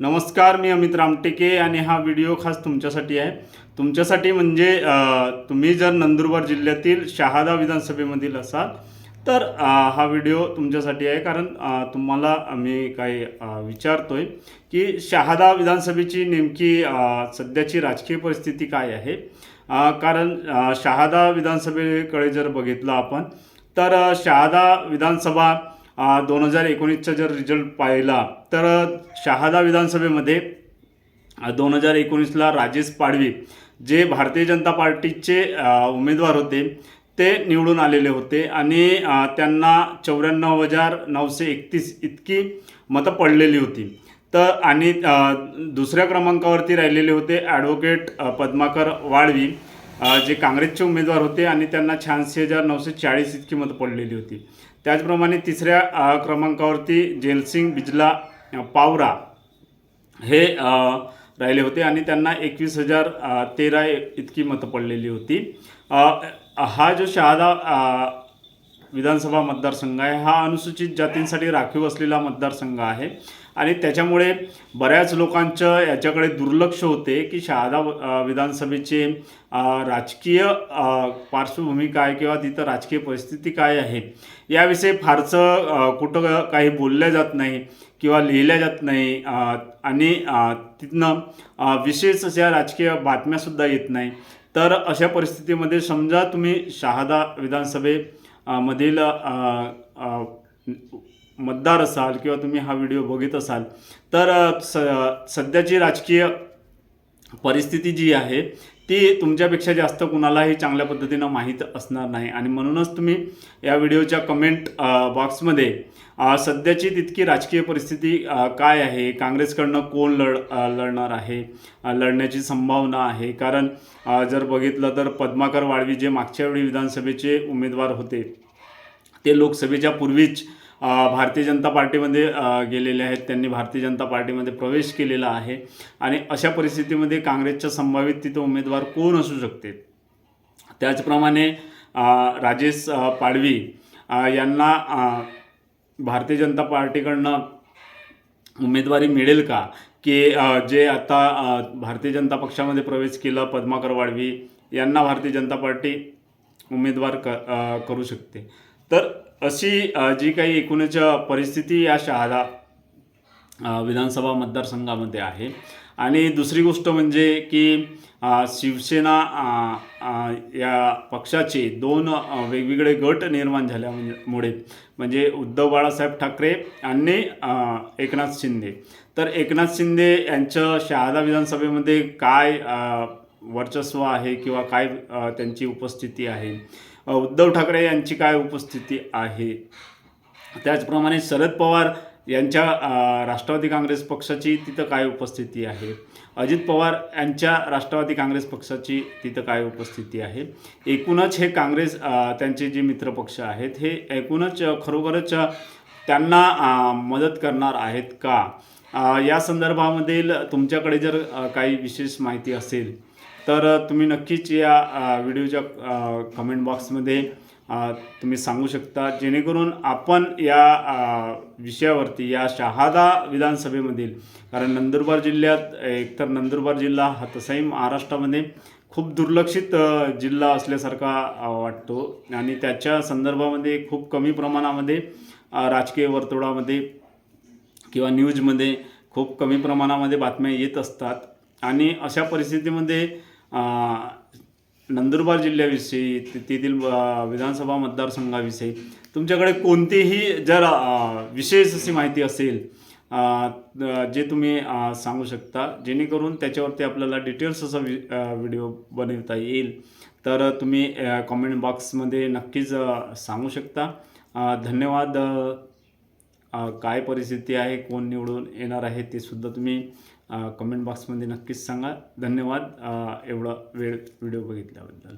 नमस्कार मी अमित रामटेके आणि हा व्हिडिओ खास तुमच्यासाठी आहे. तुमच्यासाठी म्हणजे तुम्ही जर नंदुरबार जिल्ह्यातील शहादा विधानसभेमधील असाल तर हा व्हिडिओ तुमच्यासाठी आहे. कारण तुम्हाला मी काही विचारतो आहे की शहादा विधानसभेची नेमकी सध्याची राजकीय परिस्थिती काय आहे? कारण शहादा विधानसभेकडे जर बघितलं आपण तर शहादा विधानसभा दोन हजार एकोणीसचा जर रिझल्ट पाहिला तर शहादा विधानसभेमध्ये दोन हजार एकोणीसला राजेश पाडवी जे भारतीय जनता पार्टीचे उमेदवार होते ते निवडून आलेले होते आणि त्यांना चौऱ्याण्णव हजार नऊशे एकतीस इतकी मतं पडलेली होती. तर आणि दुसऱ्या क्रमांकावरती राहिलेले होते ॲडव्होकेट पद्माकर वाळवी जे काँग्रेसचे उमेदवार होते आणि त्यांना शहाऐंशी हजार नऊशे चाळीस इतकी मतं पडलेली होती. त्याचप्रमाणे तिसऱ्या क्रमांकावरती जेलसिंग बिजला पावरा हे राहिले होते आणि त्यांना एकवीस हजार तेरा इतकी मतं पडलेली होती. हा जो शहादा विधानसभा मतदारसंघ आहे हा अनुसूचित जातींसाठी राखीव असलेला मतदारसंघ आहे. आणि त्याच्यामुळे बऱ्याच लोकांचं याच्याकडे दुर्लक्ष होते की शहादा विधानसभेचे राजकीय पार्श्वभूमी काय किंवा तिथं राजकीय परिस्थिती काय आहे याविषयी फारसं कुठं काही बोलल्या जात नाही किंवा लिहिल्या जात नाही आणि तिथनं विशेष अशा राजकीय बातम्यासुद्धा येत नाही. तर अशा परिस्थितीमध्ये समजा तुम्ही शहादा विधानसभे मधील मतदार असाल किंवा तुम्ही हा व्हिडिओ बघत असाल तर स सध्याची राजकीय परिस्थिती जी आहे ती तुमच्यापेक्षा जास्त कुणालाही चांगल्या पद्धतीनं माहीत असणार नाही. आणि म्हणूनच तुम्ही या व्हिडिओच्या कमेंट बॉक्समध्ये सध्याची तितकी राजकीय परिस्थिती काय आहे? काँग्रेसकडनं कोण लढ लढणार आहे? लढण्याची संभावना आहे. कारण जर बघितलं तर पद्माकर वाळवी जे मागच्या वेळी विधानसभेचे उमेदवार होते ते लोकसभेच्या पूर्वीच भारतीय जनता पार्टीमध्ये गेलेले आहेत. त्यांनी भारतीय जनता पार्टीमध्ये प्रवेश केलेला आहे. आणि अशा परिस्थितीमध्ये काँग्रेसच्या संभावित तिथं उमेदवार कोण असू शकते? त्याचप्रमाणे राजेश पाडवी यांना भारतीय जनता पार्टीकडनं उमेदवारी मिळेल का? की जे आता भारतीय जनता पक्षामध्ये प्रवेश केला पद्माकर वाडवी यांना भारतीय जनता पार्टी उमेदवार क करू शकते? तर अशी जी काही एकूणच परिस्थिती या शहादा विधानसभा मतदारसंघामध्ये आहे. आणि दुसरी गोष्ट म्हणजे की शिवसेना या पक्षाचे दोन वेगवेगळे गट निर्माण झाल्यामुळे म्हणजे उद्धव बाळासाहेब ठाकरे आणि एकनाथ शिंदे. तर एकनाथ शिंदे यांचं शहादा विधानसभेमध्ये काय वर्चस्व आहे किंवा काय त्यांची उपस्थिती आहे? उद्धव ठाकरे यांची काय उपस्थिती आहे? त्याचप्रमाणे शरद पवार यांच्या राष्ट्रवादी काँग्रेस पक्षाची तिथं काय उपस्थिती आहे? अजित पवार यांच्या राष्ट्रवादी काँग्रेस पक्षाची तिथं काय उपस्थिती आहे? एकूणच हे काँग्रेस त्यांचे जे मित्रपक्ष आहेत हे एकूणच खरोखरच त्यांना मदत करणार आहेत का? या संदर्भामधील तुमच्याकडे जर काही विशेष माहिती असेल तर तुम्ही नक्कीच या व्हिडिओच्या कमेंट बॉक्समध्ये तुम्ही सांगू शकता जेणेकरून आपण या विषयावरती या शहादा विधानसभेमधील कारण नंदुरबार जिल्ह्यात एकतर नंदुरबार जिल्हा हा तसाही महाराष्ट्रामध्ये खूप दुर्लक्षित जिल्हा असल्यासारखा वाटतो. आणि त्याच्या संदर्भामध्ये खूप कमी प्रमाणामध्ये राजकीय वर्तुळामध्ये किंवा न्यूजमध्ये खूप कमी प्रमाणामध्ये बातम्या येत असतात. आणि अशा परिस्थितीमध्ये नंदुरबार जिल्ह्याविषयी तेथील विधानसभा मतदारसंघाविषयी तुमच्याकडे कोणतीही जर विशेष अशी माहिती असेल जे तुम्ही सांगू शकता जेणेकरून त्याच्यावरती आपल्याला डिटेल्स असा वि व्हिडिओ बनवता येईल तर तुम्ही कॉमेंट बॉक्समध्ये नक्कीच सांगू शकता. धन्यवाद काय परिस्थिती आहे कोण निवडून येणार आहे ते सुद्धा तुम्ही कमेंट बॉक्समध्ये नक्कीच सांगा. धन्यवाद. एवढा वेळ व्हिडिओ बघितल्याबद्दल.